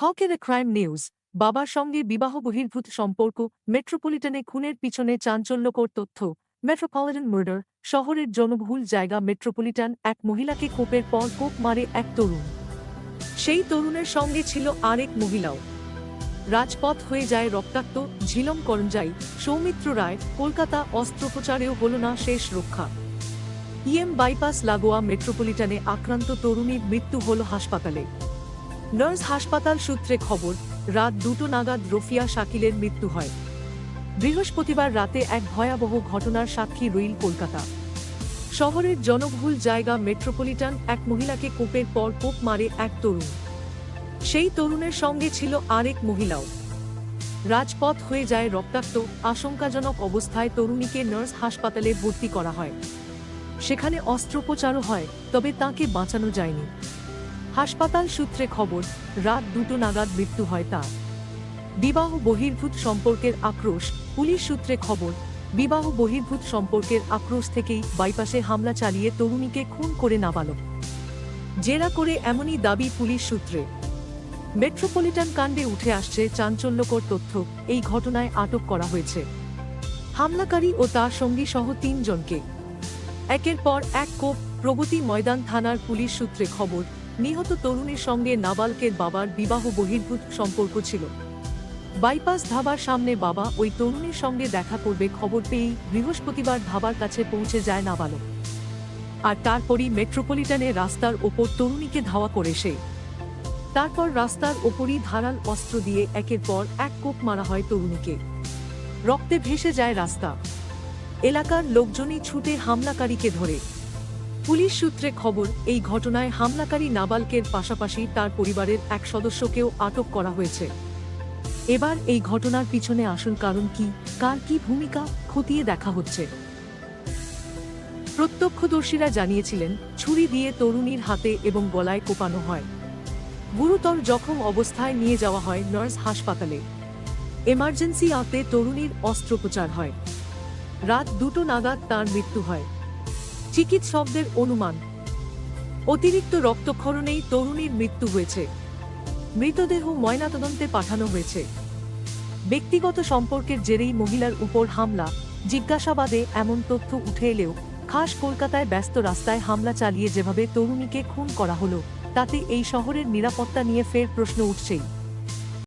খকের crime news, বাবার সঙ্গে বিবাহ বহির্ভূত সম্পর্ক, মেট্রোপলিটনে খুনের পিছনে চাঞ্চল্যকর তথ্য, মেট্রোপলিটন মার্ডার, শহরের জনবহুল জায়গা মেট্রোপলিটন, এক মহিলাকে কোপের পর কোপ মারে এক তরুণ। সেই তরুণের সঙ্গে ছিল আরেক মহিলাও। রাজপথ হয়ে যায় রক্তাক্ত, ঝিলম করঞ্জাই, সৌমিত্র রায়, কলকাতা অস্ত্রোপচারেও হল না শেষ রক্ষা। ইএম বাইপাস লাগোয়া মেট্রোপলিটনে আক্রান্ত তরুণীর মৃত্যু হল হাসপাতালে। নার্স হাসপাতাল সূত্রে খবর, রাত দুটো নাগাদ রফিয়া শাকিলের মৃত্যু হয়। বৃহস্পতিবার রাতে এক ভয়াবহ ঘটনার সাক্ষী রইল কলকাতা। শহরের জনবহুল জায়গা মেট্রোপলিটন এক মহিলাকে কোপের পর কোপ মারে এক তরুণ। সেই তরুণের সঙ্গে ছিল আরেক মহিলাও। রাজপথ হয়ে যায় রক্তাক্ত, আশঙ্কাজনক অবস্থায় তরুণীকে নার্স হাসপাতালে ভর্তি করা হয়। সেখানে অস্ত্রোপচারও হয়, তবে তাকে বাঁচানো যায়নি। হাসপাতাল সূত্রে খবর, রাত দুটো নাগাদ মৃত্যু হয় তার। বিবাহ বহির্ভূত সম্পর্কের আক্রোশ, পুলিশ সূত্রে খবর, বিবাহ বহির্ভূত সম্পর্কের আক্রোশ থেকেই বাইপাসে হামলা চালিয়ে তরুণীকে খুন করে নাবালক। জেরা করে এমনই দাবি পুলিশ সূত্রে। মেট্রোপলিটন কাণ্ডে উঠে আসছে চাঞ্চল্যকর তথ্য, এই ঘটনায় আটক করা হয়েছে। হামলাকারী ও তার সঙ্গী সহ তিনজনকে। একের পর এক কোপ, প্রগতি ময়দান থানার পুলিশ সূত্রে খবর নিহত তরুণীর সঙ্গে নাবালকের বাবার বিবাহ বহির্ভূত সম্পর্ক ছিল। বাইপাস ধাবার সামনে বাবা ওই তরুণীর সঙ্গে দেখা করবে খবর পেয়েই বৃহস্পতিবার ধাবার কাছে পৌঁছে যায় নাবালক। আর তারপরই মেট্রোপলিটনে রাস্তার ওপর তরুণীকে ধাওয়া করে সে। তারপর রাস্তার ওপরই ধারাল অস্ত্র দিয়ে একের পর এক কোপ মারা হয় তরুণীকে। রক্তে ভেসে যায় রাস্তা। এলাকার লোকজনই ছুটে হামলাকারীকে ধরে। পুলিশ সূত্রে খবর, এই ঘটনায় হামলাকারী নাবালকের পাশাপাশি তার পরিবারের এক সদস্যকেও আটক করা হয়েছে। এবার এই ঘটনার পিছনে আসল কারণ কি, কার কি ভূমিকা খতিয়ে দেখা হচ্ছে? প্রত্যক্ষদর্শীরা জানিয়েছিলেন, ছুরি দিয়ে তরুণীর হাতে এবং গলায় কোপানো হয়। গুরুতর জখম অবস্থায় নিয়ে যাওয়া হয় নার্স হাসপাতালে। এমার্জেন্সি আতে তরুণীর অস্ত্রোপচার হয়। রাত দুটো নাগাদ তার মৃত্যু হয়। চিকিৎসকদের অনুমান। অতিরিক্ত রক্তক্ষরণেই তরুণীর মৃত্যু হয়েছে। মৃতদেহ ময়নাতদন্তে পাঠানো হয়েছে। ব্যক্তিগত সম্পর্কের জেরেই মহিলার উপর হামলা, জিজ্ঞাসাবাদে এমন তথ্য উঠে এলেও খাস কলকাতায় ব্যস্ত রাস্তায় হামলা চালিয়ে যেভাবে তরুণীকে খুন করা হলো, তাতে এই শহরের নিরাপত্তা নিয়ে ফের প্রশ্ন উঠছেই।